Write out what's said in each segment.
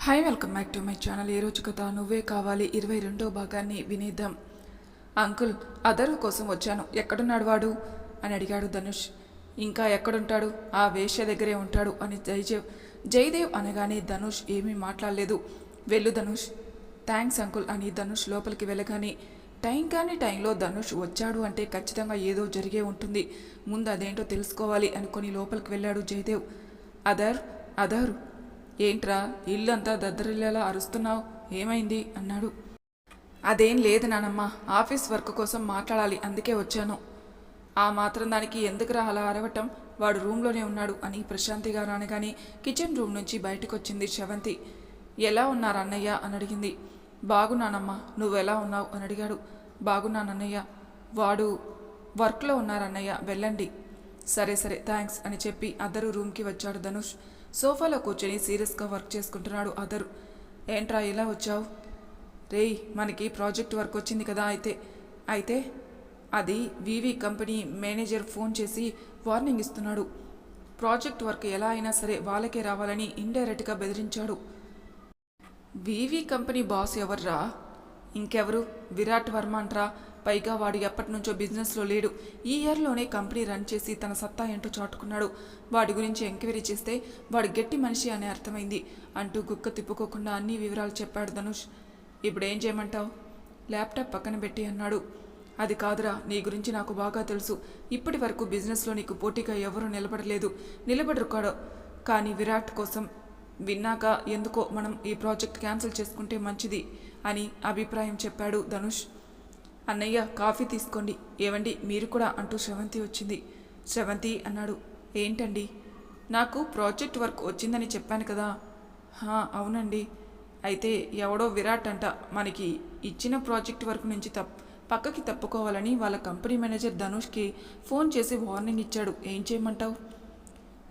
Hi welcome back to my channel. ఏ రోజు కథ? నువ్వే కావాలి. ఇరవై రెండో భాగాన్ని వినేద్దాం. అంకుల్ అదర్ కోసం వచ్చాను. ఎక్కడున్నాడు వాడు? అని అడిగాడు ధనుష్. ఇంకా ఎక్కడుంటాడు? ఆ వేష్య దగ్గరే ఉంటాడు అని జయదేవ్ జయదేవ్ అనగానే ధనుష్ ఏమీ మాట్లాడలేదు. వెళ్ళు ధనుష్. థ్యాంక్స్ అంకుల్ అని ధనుష్ లోపలికి వెళ్ళగానే టైం కాని టైంలో ధనుష్ వచ్చాడు అంటే ఖచ్చితంగా ఏదో జరిగే ఉంటుంది. ముందు అదేంటో తెలుసుకోవాలి అనుకొని లోపలికి వెళ్ళాడు జయదేవ్. అదర్ అదర్ ఏంట్రా ఇల్లంతా దద్దరిల్లేలా అరుస్తున్నావు ఏమైంది? అన్నాడు. అదేం లేదు నానమ్మ ఆఫీస్ వర్క్ కోసం మాట్లాడాలి అందుకే వచ్చాను. ఆ మాత్రం దానికి ఎందుకురా అలా అరవటం? వాడు రూమ్లోనే ఉన్నాడు అని ప్రశాంతి గారు అనగానే కిచెన్ రూమ్ నుంచి బయటకు వచ్చింది శవంతి. ఎలా ఉన్నారు అన్నయ్య? అని అడిగింది. బాగున్నానమ్మా నువ్వెలా ఉన్నావు? అని అడిగాడు. బాగున్నానన్నయ్య వాడు వర్క్లో ఉన్నారన్నయ్య వెళ్ళండి. సరే సరే థ్యాంక్స్ అని చెప్పి అద్దరు రూమ్కి వచ్చాడు ధనుష్. సోఫాలో కూర్చొని సీరియస్గా వర్క్ చేసుకుంటున్నాడు అదరు. ఏంట్రా ఇలా వచ్చావు? రేయ్ మనకి ప్రాజెక్ట్ వర్క్ వచ్చింది కదా అయితే. అయితే? అది వివి కంపెనీ మేనేజర్ ఫోన్ చేసి వార్నింగ్ ఇస్తున్నాడు. ప్రాజెక్ట్ వర్క్ ఎలా అయినా సరే వాళ్ళకే రావాలని ఇండైరెక్ట్గా బెదిరించాడు. వివి కంపెనీ బాస్ ఎవర్రా? ఇంకెవరు? విరాట్ వర్మ అంట్రా. పైగా వాడు ఎప్పటి నుంచో బిజినెస్లో లేడు. ఈ ఇయర్లోనే కంపెనీ రన్ చేసి తన సత్తా ఏంటో చాటుకున్నాడు. వాడి గురించి ఎంక్వైరీ చేస్తే వాడు గట్టి మనిషి అని అర్థమైంది. అంటూ గుక్క తిప్పుకోకుండా అన్ని వివరాలు చెప్పాడు ధనుష్. ఇప్పుడు ఏం చేయమంటావు? ల్యాప్టాప్ పక్కన పెట్టి అన్నాడు. అది కాదురా నీ గురించి నాకు బాగా తెలుసు. ఇప్పటి వరకు బిజినెస్లో నీకు పోటీగా ఎవరూ నిలబడలేదు. నిలబడరు కాడు. కానీ విరాట్ కోసం విన్నాక ఎందుకో మనం ఈ ప్రాజెక్ట్ క్యాన్సిల్ చేసుకుంటే మంచిది. అని అభిప్రాయం చెప్పాడు ధనుష్. అన్నయ్య కాఫీ తీసుకోండి. ఏవండి? మీరు కూడా అంటూ శ్రవంతి వచ్చింది. శ్రవంతి అన్నాడు. ఏంటండి? నాకు ప్రాజెక్ట్ వర్క్ వచ్చిందని చెప్పాను కదా. అవునండి. అయితే ఎవడో విరాట్ అంట. మనకి ఇచ్చిన ప్రాజెక్ట్ వర్క్ నుంచి తప్ పక్కకి తప్పుకోవాలని వాళ్ళ కంపెనీ మేనేజర్ ధనుష్కి ఫోన్ చేసి వార్నింగ్ ఇచ్చాడు. ఏం చేయమంటావు?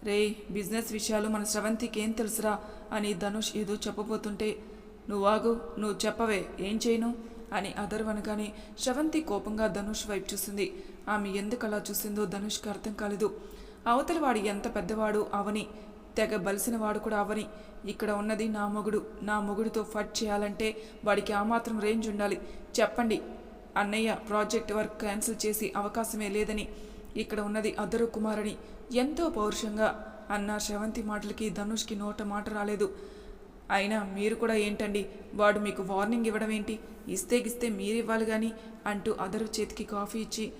రే బిజినెస్ విషయాలు మన స్రవంతికి ఏం తెలుసురా? అని ధనుష్ ఏదో చెప్పబోతుంటే నువ్వాగు నువ్వు చెప్పవే ఏం చేయను? అని అదర్వనగానే శ్రవంతి కోపంగా ధనుష్ వైపు చూసింది. ఆమె ఎందుకు అలా చూసిందో ధనుష్కి అర్థం కాలేదు. అవతలవాడు ఎంత పెద్దవాడు అవని తెగ బలిసిన వాడు కూడా అవని. ఇక్కడ ఉన్నది నా మొగుడు నా మొగుడితో ఫట్ చేయాలంటే వాడికి ఆ మాత్రం రేంజ్ ఉండాలి. చెప్పండి అన్నయ్య ప్రాజెక్ట్ వర్క్ క్యాన్సిల్ చేసి అవకాశమే లేదని. ఇక్కడ ఉన్నది అదరు కుమారని. ఎంతో పౌరుషంగా అన్న శ్రవంతి మాటలకి ధనుష్కి నోట మాట రాలేదు. అయినా మీరు కూడా ఏంటండి? వాడు మీకు వార్నింగ్ ఇవ్వడం ఏంటి? ఇస్తే గిస్తే మీరు ఇవ్వాలి కానీ అంటూ అదరు చేతికి కాఫీ ఇచ్చి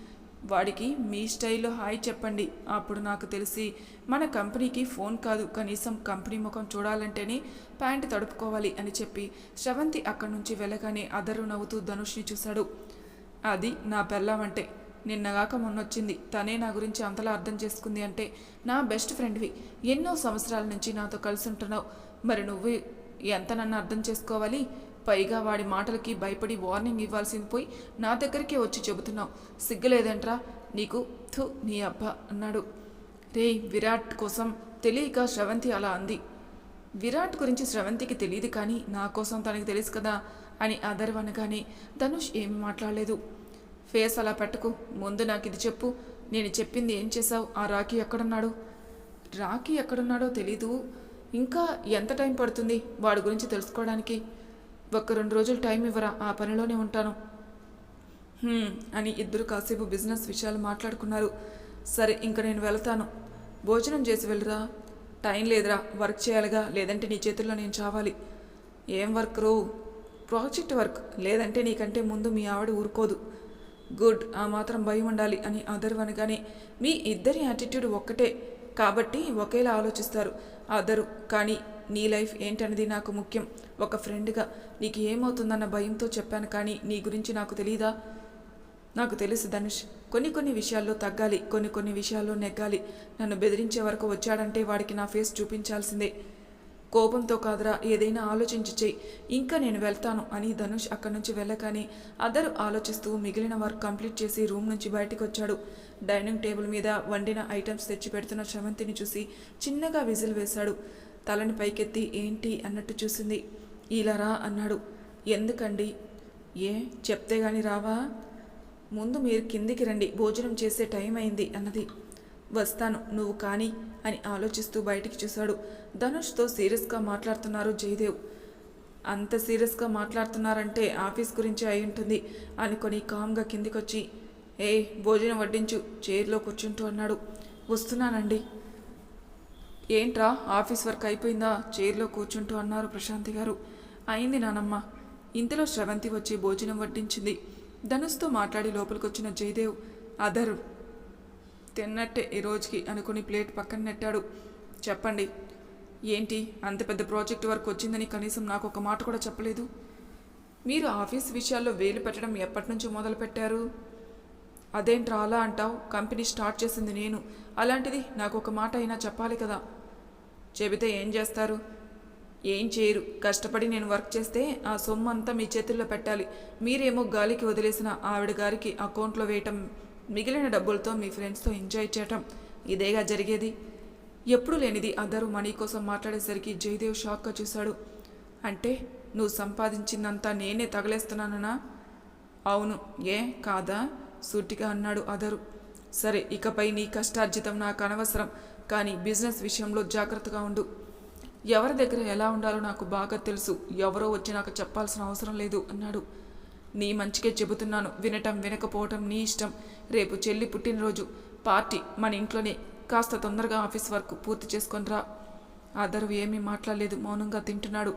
వాడికి మీ స్టైల్లో హాయ్ చెప్పండి. అప్పుడు నాకు తెలిసి మన కంపెనీకి ఫోన్ కాదు. కనీసం కంపెనీ ముఖం చూడాలంటేనే ప్యాంట్ తడుపుకోవాలి అని చెప్పి శ్రవంతి అక్కడి నుంచి వెళ్ళగానే అదరు నవ్వుతూ ధనుష్ని చూశాడు. అది నా పెళ్ళామంటే. నిన్నగాక మొన్నొచ్చింది. తనే నా గురించి అంతలా అర్థం చేసుకుంది అంటే నా బెస్ట్ ఫ్రెండ్వి. ఎన్నో సంవత్సరాల నుంచి నాతో కలిసి ఉంటున్నావు మరి నువ్వు ఎంత నన్ను అర్థం చేసుకోవాలి? పైగా వాడి మాటలకి భయపడి వార్నింగ్ ఇవ్వాల్సింది పోయి నా దగ్గరికే వచ్చి చెబుతున్నావు. సిగ్గులేదంట్రా? నీకు థు నీ అబ్బా అన్నాడు. రే విరాట్ కోసం తెలియక శ్రవంతి అలా అంది. విరాట్ గురించి శ్రవంతికి తెలియదు కానీ నా కోసం తనకి తెలుసు కదా అని అదర్వ్ అనగానే ధనుష్ ఏమి మాట్లాడలేదు. ఫేస్ అలా పెట్టకు ముందు నాకు ఇది చెప్పు నేను చెప్పింది ఏం చేశావు? ఆ రాఖీ ఎక్కడున్నాడు? రాఖీ ఎక్కడున్నాడో తెలీదు. ఇంకా ఎంత టైం పడుతుంది వాడి గురించి తెలుసుకోవడానికి? ఒక్క రెండు రోజులు టైం ఇవ్వరా? ఆ పనిలోనే ఉంటాను. అని ఇద్దరు కాసేపు బిజినెస్ విషయాలు మాట్లాడుకున్నారు. సరే ఇంక నేను వెళ్తాను. భోజనం చేసి వెళ్ళరా? టైం లేదురా. వర్క్ చేయాలిగా. లేదంటే నీ చేతుల్లో నేను చావాలి. ఏం వర్క్ రో? Project work. లేదంటే నీకంటే ముందు మీ ఆవిడ ఊరుకోదు. గుడ్. ఆ మాత్రం భయం ఉండాలి అని అదర్వనగానే మీ ఇద్దరి యాటిట్యూడ్ ఒక్కటే. కాబట్టి ఒకేలా ఆలోచిస్తారు. అదరు కానీ నీ లైఫ్ ఏంటన్నది నాకు ముఖ్యం. ఒక ఫ్రెండ్గా నీకు ఏమవుతుందన్న భయంతో చెప్పాను కానీ నీ గురించి నాకు తెలీదా? నాకు తెలుసు ధనుష్. కొన్ని కొన్ని విషయాల్లో తగ్గాలి కొన్ని కొన్ని విషయాల్లో నెగ్గాలి. నన్ను బెదిరించే వరకు వచ్చాడంటే వాడికి నా ఫేస్ చూపించాల్సిందే. కోపంతో కాదురా ఏదైనా ఆలోచించి చెయ్యి. ఇంకా నేను వెళ్తాను అని ధనుష్ అక్కడి నుంచి వెళ్ళగానే అదరు ఆలోచిస్తూ మిగిలిన వర్క్ కంప్లీట్ చేసి రూమ్ నుంచి బయటకు వచ్చాడు డైనింగ్ టేబుల్ మీద వండిన ఐటమ్స్ తెచ్చి పెడుతున్న శ్రవంతిని చూసి చిన్నగా విజిల్ వేశాడు. తలని పైకెత్తి ఏంటి అన్నట్టు చూసింది. ఇలా రా అన్నాడు. ఎందుకండి? ఏ? చెప్తే గాని రావా? ముందు మీరు కిందికి రండి. భోజనం చేసే టైం అయింది అన్నది. వస్తాను నువ్వు కానీ అని ఆలోచిస్తూ బయటికి చూశాడు. ధనుష్తో సీరియస్గా మాట్లాడుతున్నారు జయదేవ్. అంత సీరియస్గా మాట్లాడుతున్నారంటే ఆఫీస్ గురించి అయి ఉంటుంది అనుకొని కామ్గా కిందికొచ్చి ఏ భోజనం వడ్డించు చైర్లో కూర్చుంటూ అన్నాడు. వస్తున్నానండి. ఏంట్రా ఆఫీస్ వర్క్ అయిపోయిందా? చైర్లో కూర్చుంటూ అన్నారు ప్రశాంతి గారు. అయింది నానమ్మ. ఇంతలో శ్రవంతి వచ్చి భోజనం వడ్డించింది. ధనుస్తో మాట్లాడి లోపలికొచ్చిన జయదేవ్ అదర్ తిన్నట్టే ఈ రోజుకి అనుకుని ప్లేట్ పక్కన నెట్టాడు. చెప్పండి ఏంటి? అంత పెద్ద ప్రాజెక్ట్ వర్క్ వచ్చిందని కనీసం నాకు ఒక మాట కూడా చెప్పలేదు. మీరు ఆఫీస్ విషయాల్లో వేలు పెట్టడం ఎప్పటి నుంచి మొదలు పెట్టారు అదేంట్రా అలా అంటావు? కంపెనీ స్టార్ట్ చేసింది నేను. అలాంటిది నాకు ఒక మాట అయినా చెప్పాలి కదా. చెబితే ఏం చేస్తారు? ఏం చేయరు. కష్టపడి నేను వర్క్ చేస్తే ఆ సొమ్ము అంతా మీ చేతుల్లో పెట్టాలి. మీరేమో గాలికి వదిలేసిన ఆవిడ గారికి అకౌంట్లో వేయటం మిగిలిన డబ్బులతో మీ ఫ్రెండ్స్తో ఎంజాయ్ చేయటం ఇదేగా జరిగేది. ఎప్పుడు లేనిది అందరూ మనీ కోసం మాట్లాడేసరికి జయదేవ్ షాక్గా చూశాడు. అంటే నువ్వు సంపాదించిందంతా నేనే తగలేస్తున్నానన్నా అవును ఏ కాదా? సూటిగా అన్నాడు అదరు సరే ఇకపై నీ కష్టార్జితం నాకు అనవసరం కానీ బిజినెస్ విషయంలో జాగ్రత్తగా ఉండు. ఎవరి దగ్గర ఎలా ఉండాలో నాకు బాగా తెలుసు. ఎవరో వచ్చి నాకు చెప్పాల్సిన అవసరం లేదు అన్నాడు. నీ మంచికే చెబుతున్నాను. వినటం వినకపోవటం నీ ఇష్టం. రేపు చెల్లి పుట్టినరోజు. పార్టీ మన ఇంట్లోనే. కాస్త తొందరగా ఆఫీస్ వర్క్ పూర్తి చేసుకొని రా. ఆదరు ఏమీ మాట్లాడలేదు. మౌనంగా తింటున్నాడు.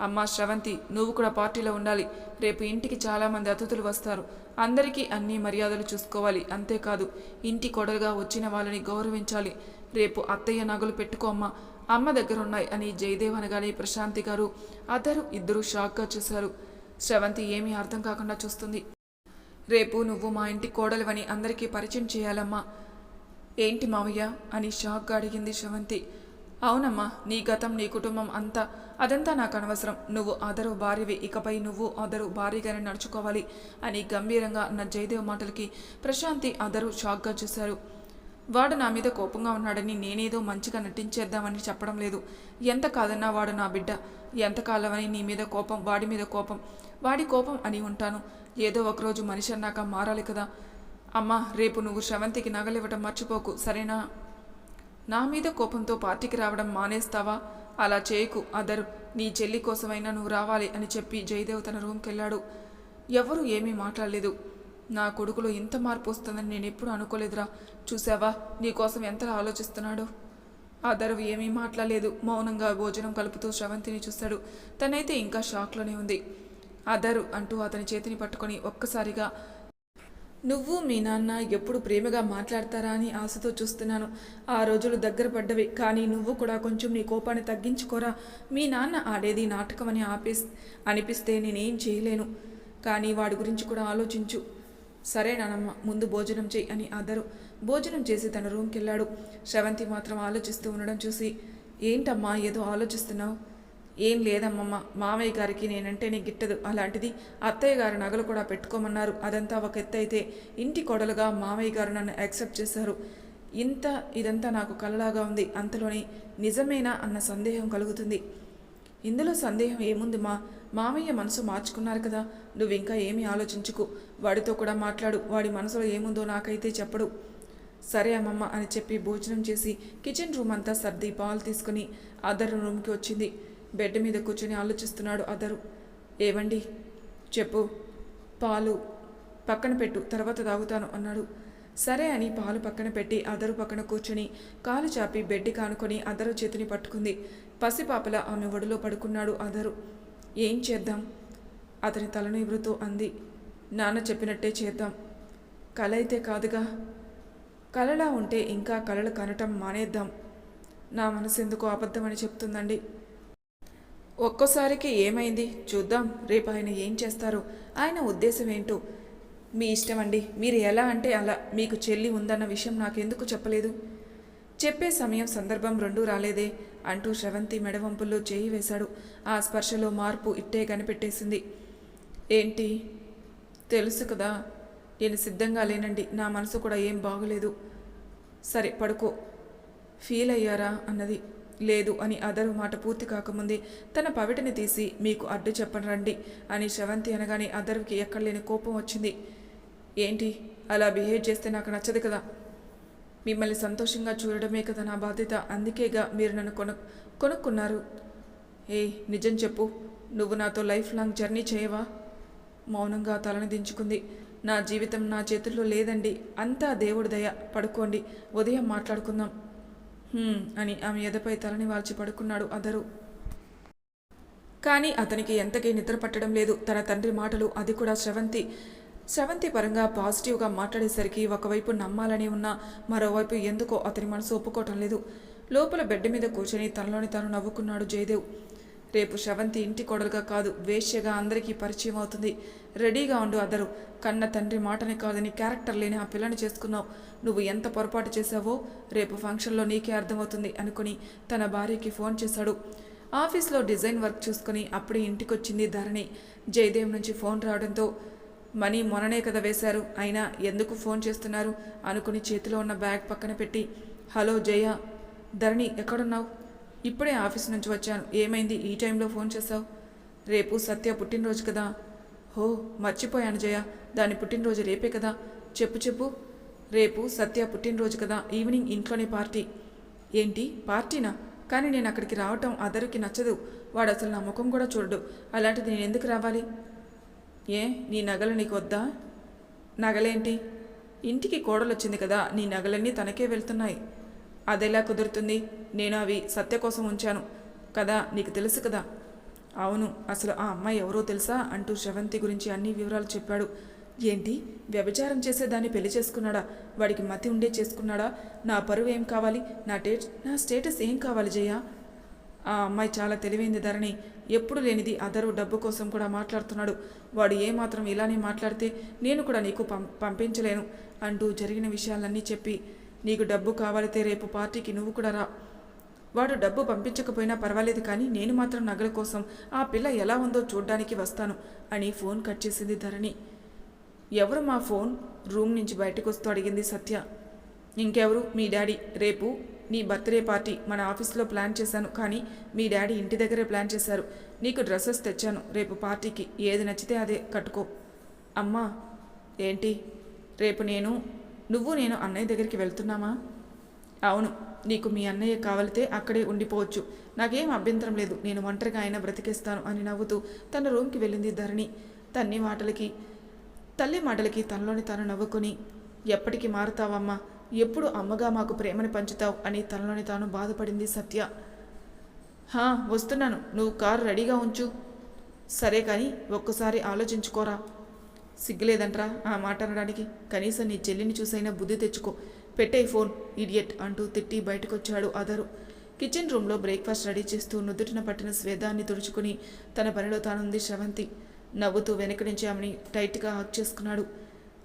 అమ్మా శ్రవంతి నువ్వు కూడా పార్టీలో ఉండాలి. రేపు ఇంటికి చాలామంది అతిథులు వస్తారు. అందరికీ అన్ని మర్యాదలు చూసుకోవాలి. అంతేకాదు ఇంటి కొడలుగా వచ్చిన వాళ్ళని గౌరవించాలి. రేపు అత్తయ్య నగలు పెట్టుకో అమ్మా. అమ్మ దగ్గర ఉన్నాయి అని జయదేవ్ అనగానే ప్రశాంతి గారు అద్దరు ఇద్దరు షాక్గా చూశారు. శ్రవంతి ఏమీ అర్థం కాకుండా చూస్తుంది. రేపు నువ్వు మా ఇంటి కోడలివని అందరికీ పరిచయం చేయాలమ్మా. ఏంటి మావయ్య? అని షాక్గా అడిగింది శ్రవంతి. అవునమ్మా నీ గతం నీ కుటుంబం అంతా అదంతా నాకు అనవసరం. నువ్వు అదరు భార్యవి ఇకపై నువ్వు అదరు భార్యగానే నడుచుకోవాలి అని గంభీరంగా అన్న జయదేవ్ మాటలకి ప్రశాంతి అదరు షాక్గా చూశారు. వాడు నా మీద కోపంగా ఉన్నాడని నేనేదో మంచిగా నటించేద్దామని చెప్పడం లేదు. ఎంత కాదన్నా వాడు నా బిడ్డ. ఎంతకాలమని నీ మీద కోపం వాడి మీద కోపం. వాడి కోపం అని ఉంటాను. ఏదో ఒకరోజు మనిషి అన్నాక మారాలి కదా. అమ్మా రేపు నువ్వు శ్రవంతికి నగలివ్వటం మర్చిపోకు సరేనా? నా మీద కోపంతో పార్టీకి రావడం మానేస్తావా? అలా చేయకు అదరు. నీ చెల్లి కోసమైనా నువ్వు రావాలి అని చెప్పి జయదేవ్ తన రూమ్కి వెళ్ళాడు ఎవరూ ఏమీ మాట్లాడలేదు. నా కొడుకులో ఇంత మార్పు వస్తుందని నేను ఎప్పుడు అనుకోలేదురా. చూసావా? నీకోసం ఎంత ఎంతలా ఆలోచిస్తున్నాడు? దరువు ఏమీ మాట్లాడలేదు. మౌనంగా భోజనం కలుపుతూ శ్రవంతిని చూశాడు తనైతే ఇంకా షాక్లోనే ఉంది. అదరు అంటూ అతని చేతిని పట్టుకొని ఒక్కసారిగా నువ్వు మీ నాన్న ఎప్పుడు ప్రేమగా మాట్లాడతారా అని ఆశతో చూస్తున్నాను. ఆ రోజులు దగ్గర పడ్డవి కానీ నువ్వు కూడా కొంచెం నీ కోపాన్ని తగ్గించుకోరా. మీ నాన్న ఆడేది నాటకమని ఆపేస్ అనిపిస్తే నేనేం చేయలేను. కానీ వాడి గురించి కూడా ఆలోచించు. సరే నానమ్మ ముందు భోజనం చేయి అని అదరు భోజనం చేసి తన రూమ్కి వెళ్ళాడు శ్రవంతి మాత్రం ఆలోచిస్తూ ఉండడం చూసి ఏంటమ్మా ఏదో ఆలోచిస్తున్నావు? ఏం లేదమ్మమ్మ మామయ్య గారికి నేనంటేనే గిట్టదు. అలాంటిది అత్తయ్య గారు నగలు కూడా పెట్టుకోమన్నారు. అదంతా ఒక ఎత్తు అయితే ఇంటి కొడలుగా మామయ్య గారు నన్ను యాక్సెప్ట్ చేశారు. ఇంత ఇదంతా నాకు కలలాగా ఉంది. అంతలోని నిజమేనా అన్న సందేహం కలుగుతుంది. ఇందులో సందేహం ఏముంది మా? మామయ్య మనసు మార్చుకున్నారు కదా. నువ్వు ఇంకా ఏమీ ఆలోచించుకు. వాడితో కూడా మాట్లాడు. వాడి మనసులో ఏముందో నాకైతే చెప్పడు. సరే అమ్మమ్మ అని చెప్పి భోజనం చేసి కిచెన్ రూమ్ అంతా సర్ది పాలు తీసుకుని అదర్ రూమ్కి వచ్చింది. బెడ్ మీద కూర్చొని ఆలోచిస్తున్నాడు అదరు. ఏవండి? చెప్పు. పాలు పక్కన పెట్టు తర్వాత తాగుతాను అన్నాడు. సరే అని పాలు పక్కన పెట్టి అదరు పక్కన కూర్చుని కాలు చాపి బెడ్డి కానుకొని అదరు చేతిని పట్టుకుంది. పసిపాపల ఆమె ఒడిలో పడుకున్నాడు అదరు. ఏం చేద్దాం? అతని తలను ఎగురుతూ అంది. నాన్న చెప్పినట్టే చేద్దాం. కల అయితే కాదుగా. కలలా ఉంటే ఇంకా కలలు కనటం మానేద్దాం. నా మనసు ఎందుకో అబద్ధమని చెప్తుందండి. ఒక్కోసారికి ఏమైంది? చూద్దాం. రేపు ఆయన ఏం చేస్తారు. ఆయన ఉద్దేశం ఏంటో? మీ ఇష్టం అండి. మీరు ఎలా అంటే అలా. మీకు చెల్లి ఉందన్న విషయం నాకెందుకు చెప్పలేదు? చెప్పే సమయం సందర్భం రెండూ రాలేదే. అంటూ శ్రవంతి మెడవంపుల్లో చేయి వేశాడు. ఆ స్పర్శలో మార్పు ఇట్టే కనిపెట్టేసింది. ఏంటి? తెలుసు కదా. నేను సిద్ధంగా లేనండి. నా మనసు కూడా ఏం బాగలేదు. సరే పడుకో. ఫీల్ అయ్యారా? అన్నది. లేదు అని అదరు మాట పూర్తి కాకముందే తన పవిటని తీసి మీకు అడ్డు చెప్పను రండి అని శవంతి అనగానే అదరుకి ఎక్కడలేని కోపం వచ్చింది. ఏంటి? అలా బిహేవ్ చేస్తే నాకు నచ్చదు కదా? మిమ్మల్ని సంతోషంగా చూడడమే కదా నా బాధ్యత. అందుకేగా మీరు నన్ను కొను కొనుక్కున్నారు. ఏయ్ నిజం చెప్పు. నువ్వు నాతో లైఫ్ లాంగ్ జర్నీ చేయవా? మౌనంగా తలని దించుకుంది. నా జీవితం నా చేతుల్లో లేదండి. అంతా దేవుడి దయ. పడుకోండి. ఉదయం మాట్లాడుకుందాం. అని ఆమె ఎదపై తలని వాల్చి పడుకున్నాడు అదరు. కానీ అతనికి ఎంతకీ నిద్ర పట్టడం లేదు. తన తండ్రి మాటలు అది కూడా స్రవంతి. స్రవంతి పరంగా పాజిటివ్గా మాట్లాడేసరికి ఒకవైపు నమ్మాలని ఉన్నా మరోవైపు ఎందుకో అతని మనసు ఒప్పుకోవటం లేదు. లోపల బెడ్ మీద కూర్చొని తనలోని తాను నవ్వుకున్నాడు జయదేవ్. రేపు శవంతి ఇంటి కొడలుగా కాదు వేశ్యగా అందరికీ పరిచయం అవుతుంది. రెడీగా ఉండు అదరు. కన్న తండ్రి మాటని కాదని క్యారెక్టర్ లేని ఆ పిల్లని చేసుకున్నావు. నువ్వు ఎంత పొరపాటు చేశావో రేపు ఫంక్షన్లో నీకే అర్థమవుతుంది అనుకుని తన భార్యకి ఫోన్ చేశాడు. ఆఫీస్లో డిజైన్ వర్క్ చూసుకుని అప్పుడే ఇంటికొచ్చింది ధరణి. జయదేవ్ నుంచి ఫోన్ రావడంతో మనీ మొన్ననే కదా వేశారు అయినా ఎందుకు ఫోన్ చేస్తున్నారు అనుకుని చేతిలో ఉన్న బ్యాగ్ పక్కన పెట్టి హలో జయ ధరణి ఎక్కడున్నావు? ఇప్పుడే ఆఫీస్ నుంచి వచ్చాను. ఏమైంది? ఈ టైంలో ఫోన్ చేశావు? రేపు సత్య పుట్టినరోజు కదా. హో మర్చిపోయాను జయ. దాని పుట్టినరోజు రేపే కదా. చెప్పు చెప్పు. రేపు సత్య పుట్టినరోజు కదా. ఈవినింగ్ ఇంట్లోనే పార్టీ. ఏంటి? పార్టీనా? కానీ నేను అక్కడికి రావటం అదరికి నచ్చదు. వాడు అసలు నా ముఖం కూడా చూడడు. అలాంటిది నేను ఎందుకు రావాలి? ఏ? నీ నగలు నీకు వద్దా? నగలేంటి? ఇంటికి కోడలు వచ్చింది కదా. నీ నగలన్నీ తనకే వెళ్తున్నాయి. అదెలా కుదురుతుంది. నేను అవి సత్య కోసం ఉంచాను. కదా నీకు తెలుసు కదా? అవును అసలు ఆ అమ్మాయి ఎవరో తెలుసా? అంటూ శ్రవంతి గురించి అన్ని వివరాలు చెప్పాడు. ఏంటి? వ్యభిచారం చేసే దాన్ని పెళ్ళి చేసుకున్నాడా? వాడికి మతి ఉండే చేసుకున్నాడా? నా పరువు ఏం కావాలి? నా టే నా స్టేటస్ ఏం కావాలి జయ? ఆ అమ్మాయి చాలా తెలివైంది ధరణి. ఎప్పుడు లేనిది అదరు డబ్బు కోసం కూడా మాట్లాడుతున్నాడు. వాడు ఏమాత్రం ఇలానే మాట్లాడితే నేను కూడా నీకు పం పంపించలేను అంటూ జరిగిన విషయాలన్నీ చెప్పి నీకు డబ్బు కావాలితే రేపు పార్టీకి నువ్వు కూడా రా. వాడు డబ్బు పంపించకపోయినా పర్వాలేదు కానీ నేను మాత్రం నగల కోసం ఆ పిల్ల ఎలా ఉందో చూడ్డానికి వస్తాను అని ఫోన్ కట్ చేసింది ధరణి. ఎవరు మా ఫోన్? రూమ్ నుంచి బయటకు వస్తూ అడిగింది సత్య. ఇంకెవరు? మీ డాడీ. రేపు నీ బర్త్డే పార్టీ మన ఆఫీస్లో ప్లాన్ చేశాను కానీ మీ డాడీ ఇంటి దగ్గరే ప్లాన్ చేశారు. నీకు డ్రెస్సెస్ తెచ్చాను. రేపు పార్టీకి ఏది నచ్చితే అదే కట్టుకో. అమ్మా ఏంటి? రేపు నేను నువ్వు నేను అన్నయ్య దగ్గరికి వెళ్తున్నామా? అవును నీకు మీ అన్నయ్య కావలితే అక్కడే ఉండిపోవచ్చు. నాకేం అభ్యంతరం లేదు. నేను ఒంటరిగా ఆయన బ్రతికేస్తాను అని నవ్వుతూ తన రూమ్కి వెళ్ళింది ధరణి. తన్ని మాటలకి తల్లి మాటలకి తనలోని తను నవ్వుకుని ఎప్పటికీ మారుతావమ్మా? ఎప్పుడు అమ్మగా మాకు ప్రేమని పంచుతావు? అని తనలోని తాను బాధపడింది సత్య. హా వస్తున్నాను. నువ్వు కారు రెడీగా ఉంచు. సరే కానీ ఒక్కసారి ఆలోచించుకోరా. సిగ్గులేదంట్రా ఆ మాట అనడానికి. కనీసం నీ చెల్లిని చూసైనా బుద్ధి తెచ్చుకో. పెట్టే ఫోన్ ఇడియట్ అంటూ తిట్టి బయటకొచ్చాడు అదరు కిచెన్ రూమ్లో బ్రేక్ఫాస్ట్ రెడీ చేస్తూ నుదుటిన పట్టిన స్వేదాన్ని తుడుచుకుని తన పనిలో తానుంది శ్రవంతి. నవ్వుతూ వెనక నుంచి ఆమెని టైట్గా హక్ చేసుకున్నాడు.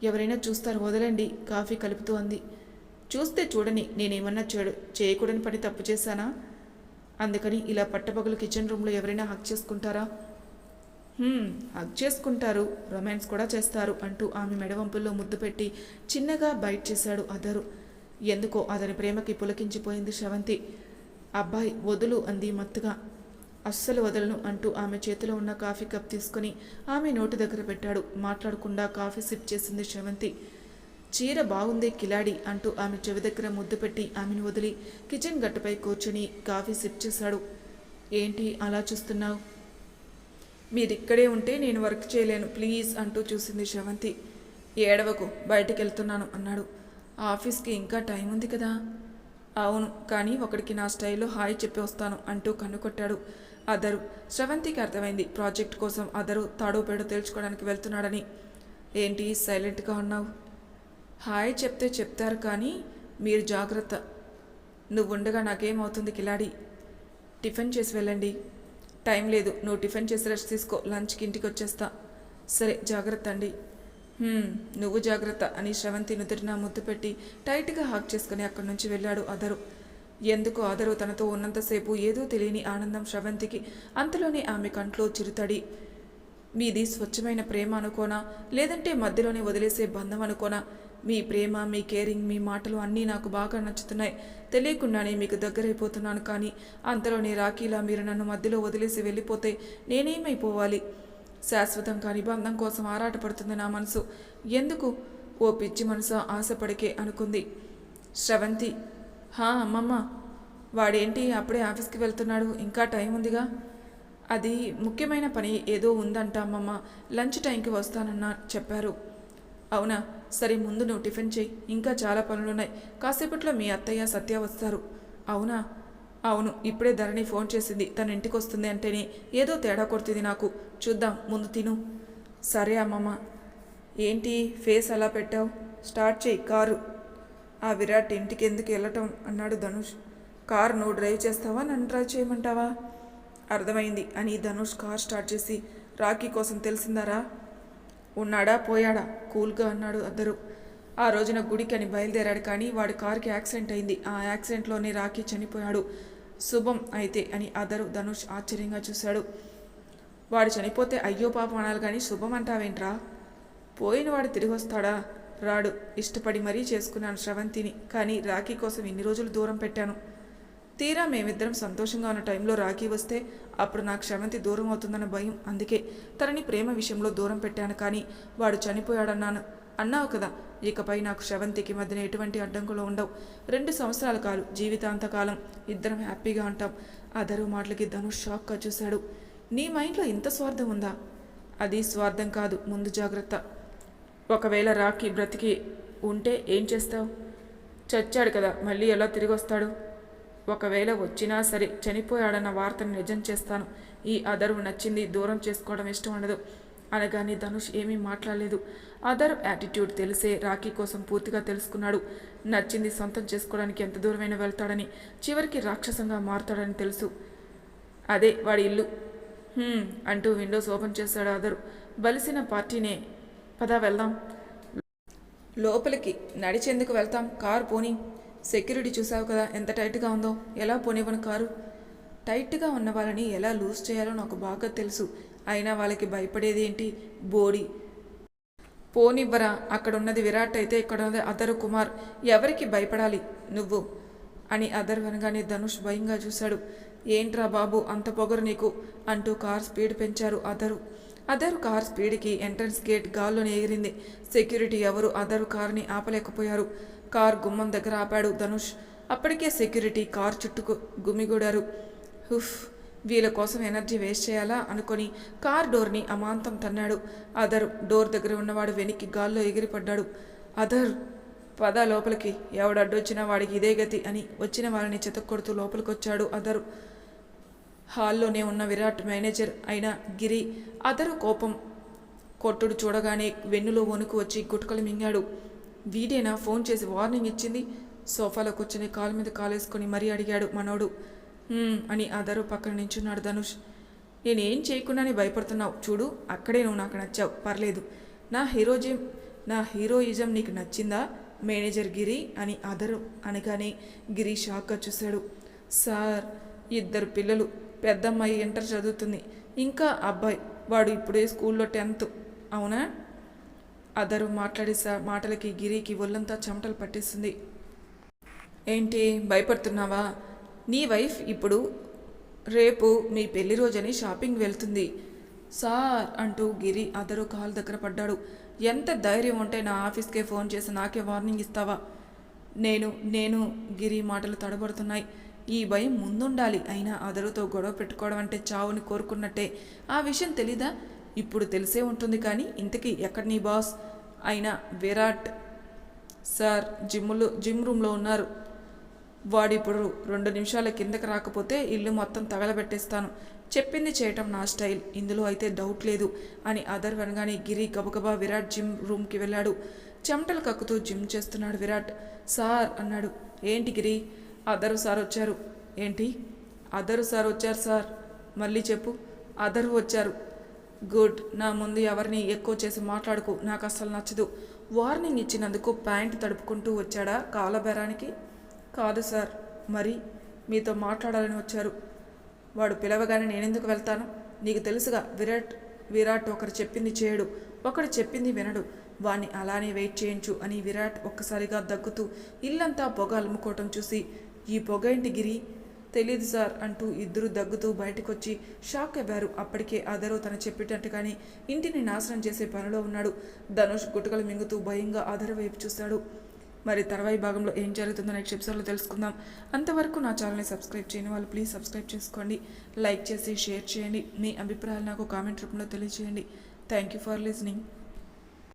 ఎవరైనా చూస్తారు వదలండి కాఫీ కలుపుతూ అంది. చూస్తే చూడని నేనేమన్నా చెడు చేయకూడని పని తప్పు చేశానా? అందుకని ఇలా పట్టపగలు కిచెన్ రూమ్లో ఎవరైనా హక్ చేసుకుంటారా? హగ్ చేసుకుంటారు రొమాన్స్ కూడా చేస్తారు అంటూ ఆమె మెడవంపుల్లో ముద్దు పెట్టి చిన్నగా బైట్ చేశాడు అదరు. ఎందుకో అతని ప్రేమకి పులకించిపోయింది శ్రవంతి అబ్బాయి వదులు అంది మత్తుగా. అస్సలు వదలను అంటూ ఆమె చేతిలో ఉన్న కాఫీ కప్ తీసుకుని ఆమె నోటి దగ్గర పెట్టాడు. మాట్లాడకుండా కాఫీ సిప్ చేసింది శ్రవంతి చీర బాగుంది కిలాడి అంటూ ఆమె చెవి దగ్గర ముద్దు పెట్టి ఆమెను వదిలి కిచెన్ గట్టుపై కూర్చుని కాఫీ సిప్ చేశాడు. ఏంటి అలా చూస్తున్నావు? మీరిక్కడే ఉంటే నేను వర్క్ చేయలేను. ప్లీజ్ అంటూ చూసింది శ్రవంతి ఏడవకు బయటికి వెళ్తున్నాను అన్నాడు. ఆఫీస్కి ఇంకా టైం ఉంది కదా? అవును కానీ ఒకడికి నా స్టైల్లో హాయ్ చెప్పి వస్తాను అంటూ కన్నుకొట్టాడు అదరు. శ్రవంతికి అర్థమైంది ప్రాజెక్ట్ కోసం అదరు తాడోపేడో తేల్చుకోవడానికి వెళ్తున్నాడని. ఏంటి సైలెంట్గా ఉన్నావు? హాయ్ చెప్తే చెప్తారు కానీ మీరు జాగ్రత్త. నువ్వు ఉండగా నాకేమవుతుంది కిలాడి? టిఫిన్ చేసి వెళ్ళండి. టైం లేదు. నువ్వు టిఫిన్ చేసి రెస్ట్ తీసుకో. లంచ్కి ఇంటికి వచ్చేస్తా. సరే జాగ్రత్త అండి. నువ్వు జాగ్రత్త అని శ్రవంతి నుదిరిన ముద్దు పెట్టి టైట్గా హాక్ చేసుకుని అక్కడి నుంచి వెళ్ళాడు అదరు ఎందుకు అదరు తనతో ఉన్నంతసేపు ఏదో తెలియని ఆనందం శ్రవంతికి అంతలోనే ఆమె కంట్లో చిరుతడి. మీది స్వచ్ఛమైన ప్రేమ అనుకోనా? లేదంటే మధ్యలోనే వదిలేసే బంధం అనుకోనా? మీ ప్రేమ మీ కేరింగ్ మీ మాటలు అన్నీ నాకు బాగా నచ్చుతున్నాయి. తెలియకుండానే మీకు దగ్గరైపోతున్నాను కానీ అంతలోనే రాఖీలా మీరు నన్ను మధ్యలో వదిలేసి వెళ్ళిపోతే నేనేమైపోవాలి? శాశ్వతం కాని బంధం కోసం ఆరాటపడుతుంది నా మనసు. ఎందుకు? ఓ పిచ్చి మనసు ఆశపడికే అనుకుంది. శ్రవంతి హా అమ్మమ్మ వాడేంటి అప్పుడే ఆఫీస్కి వెళ్తున్నాడు? ఇంకా టైం ఉందిగా? అది ముఖ్యమైన పని ఏదో ఉందంట అమ్మమ్మ. లంచ్ టైంకి వస్తానన్నా చెప్పారు. అవునా? సరే ముందు నువ్వు టిఫిన్ చేయి ఇంకా చాలా పనులున్నాయి. కాసేపట్లో మీ అత్తయ్య సత్య వస్తారు. అవునా? అవును ఇప్పుడే ధరణి ఫోన్ చేసింది. తన ఇంటికి వస్తుంది అంటేనే ఏదో తేడా కొడుతుంది నాకు. చూద్దాం ముందు తిను. సరే అమ్మమ్మ. ఏంటి ఫేస్ అలా పెట్టావు? స్టార్ట్ చేయి కారు. ఆ విరాట్ ఇంటికి ఎందుకు వెళ్ళటం అన్నాడు ధనుష్. కారు నువ్వు డ్రైవ్ చేస్తావా నన్ను డ్రైవ్ చేయమంటావా? అర్థమైంది అని ధనుష్ కార్ స్టార్ట్ చేసి రాఖీ కోసం తెలిసిందారా? ఉన్నాడా? పోయాడా? కూల్గా అన్నాడు అద్దరు ఆ రోజున గుడికి అని బయలుదేరాడు కానీ వాడి కారుకి యాక్సిడెంట్ అయింది. ఆ యాక్సిడెంట్లోనే రాఖీ చనిపోయాడు. శుభం అయితే అని అదరు ధనుష్ ఆశ్చర్యంగా చూశాడు. వాడు చనిపోతే అయ్యో పాపం అనాలి కానీ శుభం అంటావేంట్రా? పోయినవాడు తిరిగి వస్తాడా? రాడు. ఇష్టపడి మరీ చేసుకున్నాను శ్రవంతిని. కానీ రాఖీ కోసం ఇన్ని రోజులు దూరం పెట్టాను. తీరా మేమిద్దరం సంతోషంగా ఉన్న టైంలో రాఖీ వస్తే అప్పుడు నాకు శ్రవంతి దూరం అవుతుందన్న భయం. అందుకే తనని ప్రేమ విషయంలో దూరం పెట్టాను కానీ వాడు చనిపోయాడన్నాను. అన్నావు కదా ఇకపై నాకు శ్రవంతికి మధ్యన ఎటువంటి అడ్డంకులు ఉండవు. రెండు సంవత్సరాల కాలు జీవితాంతకాలం ఇద్దరం హ్యాపీగా ఉంటాం. అదరు మాటలకి ధనుష్ షాక్గా చూశాడు. నీ మైండ్లో ఇంత స్వార్థం ఉందా? అది స్వార్థం కాదు ముందు జాగ్రత్త. ఒకవేళ రాఖీ బ్రతికి ఉంటే ఏం చేస్తావు? చచ్చాడు కదా మళ్ళీ ఎలా తిరిగి వస్తాడు ఒకవేళ వచ్చినా సరే చనిపోయాడన్న వార్తను నిజం చేస్తాను. ఈ అదరువు నచ్చింది దూరం చేసుకోవడం ఇష్టం ఉండదు. అనగానే ధనుష్ ఏమీ మాట్లాడలేదు. అదర్ యాటిట్యూడ్ తెలిసే రాఖీ కోసం పూర్తిగా తెలుసుకున్నాడు. నచ్చింది సొంతం చేసుకోవడానికి ఎంత దూరమైన వెళ్తాడని చివరికి రాక్షసంగా మారుతాడని తెలుసు. అదే వాడి ఇల్లు. అంటూ విండోస్ ఓపెన్ చేశాడు అదరు బలిసిన పార్టీనే. పదా వెళ్దాం. లోపలికి నడిచేందుకు వెళ్తాం. కారు పోనీ. సెక్యూరిటీ చూసావు కదా ఎంత టైట్గా ఉందో. ఎలా పోనివ్వను కారు? టైట్గా ఉన్న వాళ్ళని ఎలా లూజ్ చేయాలో నాకు బాగా తెలుసు. అయినా వాళ్ళకి భయపడేది ఏంటి? బోడి. పోనివ్వరా? అక్కడ ఉన్నది విరాట్ అయితే ఇక్కడ ఉన్నది అదరు కుమార్. ఎవరికి భయపడాలి? నువ్వు. అని అదర్ అనగానే ధనుష్ భయంగా చూశాడు. ఏంట్రా బాబు అంత పొగరు నీకు? అంటూ కార్ స్పీడ్ పెంచారు అదరు. అదరు కార్ స్పీడ్కి ఎంట్రన్స్ గేట్ గాల్లోనే ఎగిరింది. సెక్యూరిటీ ఎవరు అదరు కార్ని ఆపలేకపోయారు. కార్ గుమ్మం దగ్గర ఆపాడు ధనుష్. అప్పటికే సెక్యూరిటీ కార్ చుట్టుకు గుమిగూడారు. హుఫ్ వీళ్ళ కోసం ఎనర్జీ వేస్ట్ చేయాలా అనుకొని కార్ డోర్ని అమాంతం తన్నాడు. అదర్ డోర్ దగ్గర ఉన్నవాడు వెనక్కి గాల్లో ఎగిరిపడ్డాడు. అదర్ పద లోపలికి. ఎవడడ్డొచ్చినా వాడికి ఇదే గతి అని వచ్చిన వారిని చెతక్కొడుతూ లోపలికొచ్చాడు అదరు హాల్లోనే ఉన్న విరాట్ మేనేజర్ అయిన గిరి అదరు కోపం కొట్టుడు చూడగానే వెన్నులో వణుకు వచ్చి గుట్కలు మింగాడు. వీడేనా ఫోన్ చేసి వార్నింగ్ ఇచ్చింది? సోఫాలో కూర్చొని కాలు మీద కాలేసుకొని మరీ అడిగాడు మనోడు. అని అదరు పక్కన నించున్నాడు ధనుష్. నేనేం చేయకుండానే భయపడుతున్నావు? చూడు అక్కడే నువ్వు నాకు నచ్చావు. పర్లేదు. నా హీరోజిం నా హీరోయిజం నీకు నచ్చిందా? మేనేజర్ గిరి అని అదరు అనగానే గిరి షాక్గా చూశాడు. సార్ ఇద్దరు పిల్లలు. పెద్దమ్మాయి ఇంటర్ చదువుతుంది. ఇంకా అబ్బాయి. వాడు ఇప్పుడే స్కూల్లో టెన్త్. అవునా? అదరు మాట్లాడే మాటలకి గిరికి ఒళ్ళంతా చెమటలు పట్టేస్తుంది ఏంటి భయపడుతున్నావా? నీ వైఫ్ ఇప్పుడు రేపు మీ పెళ్ళి రోజని షాపింగ్ వెళ్తుంది. సార్ అంటూ గిరి అదరు కాలు దగ్గర పడ్డాడు. ఎంత ధైర్యం ఉంటే నా ఆఫీస్కే ఫోన్ చేసి నాకే వార్నింగ్ ఇస్తావా? నేను నేను గిరి మాటలు తడబడుతున్నాయి. ఈ భయం ముందుండాలి. అయినా అదరుతో గొడవ పెట్టుకోవడం అంటే చావుని కోరుకున్నట్టే. ఆ విషయం తెలీదా? ఇప్పుడు తెలిసే ఉంటుంది కానీ ఇంతకీ ఎక్కడ నీ బాస్? అయినా విరాట్ సార్ జిమ్లో జిమ్ రూమ్లో ఉన్నారు. వాడిప్పుడు రెండు నిమిషాల కిందకి రాకపోతే ఇల్లు మొత్తం తగలబెట్టేస్తాను. చెప్పింది చేయటం నా స్టైల్. ఇందులో అయితే డౌట్ లేదు అని అదర్ అనగానే గిరి గబగబా విరాట్ జిమ్ రూమ్కి వెళ్ళాడు. చెమటలు కక్కుతూ జిమ్ చేస్తున్నాడు విరాట్. సార్ అన్నాడు. ఏంటి గిరి? అదరు సార్ వచ్చారు. ఏంటి? అదరు సార్ వచ్చారు సార్. మళ్ళీ చెప్పు. అదరు వచ్చారు. గుడ్. నా ముందు ఎవరిని ఎక్కువ చేసి మాట్లాడుకు నాకు అస్సలు నచ్చదు. వార్నింగ్ ఇచ్చినందుకు ప్యాంట్ తడుపుకుంటూ వచ్చాడా కాలబేరానికి కాదు సార్. మరి? మీతో మాట్లాడాలని వచ్చారు. వాడు పిలవగానే నేనెందుకు వెళ్తాను? నీకు తెలుసుగా విరాట్ విరాట్ ఒకరు చెప్పింది చేయడు ఒకడు చెప్పింది వినడు. వాణ్ణి అలానే వెయిట్ చేయించు అని విరాట్ ఒక్కసారిగా దగ్గుతూ ఇల్లంతా పొగ అలుముకోవటం చూసి ఈ పొగ ఏంటి గిరి? తెలియదు సార్ అంటూ ఇద్దరు దగ్గుతూ బయటకొచ్చి షాక్ అయ్యారు అప్పటికే అదరు తను చెప్పేటట్టుగానే ఇంటిని నాశనం చేసే పనిలో ఉన్నాడు. ధనుష్ గుటకలు మింగుతూ భయంగా ఆధర వైపు చూశాడు మరి తర్వాయి భాగంలో ఏం జరుగుతుందో నెక్స్ట్ ఎపిసోడ్లో తెలుసుకుందాం. అంతవరకు నా ఛానల్ని సబ్స్క్రైబ్ చేయని వాళ్ళు ప్లీజ్ సబ్స్క్రైబ్ చేసుకోండి. లైక్ చేసి షేర్ చేయండి. మీ అభిప్రాయాలు నాకు కామెంట్ రూపంలో తెలియజేయండి. Thank you for listening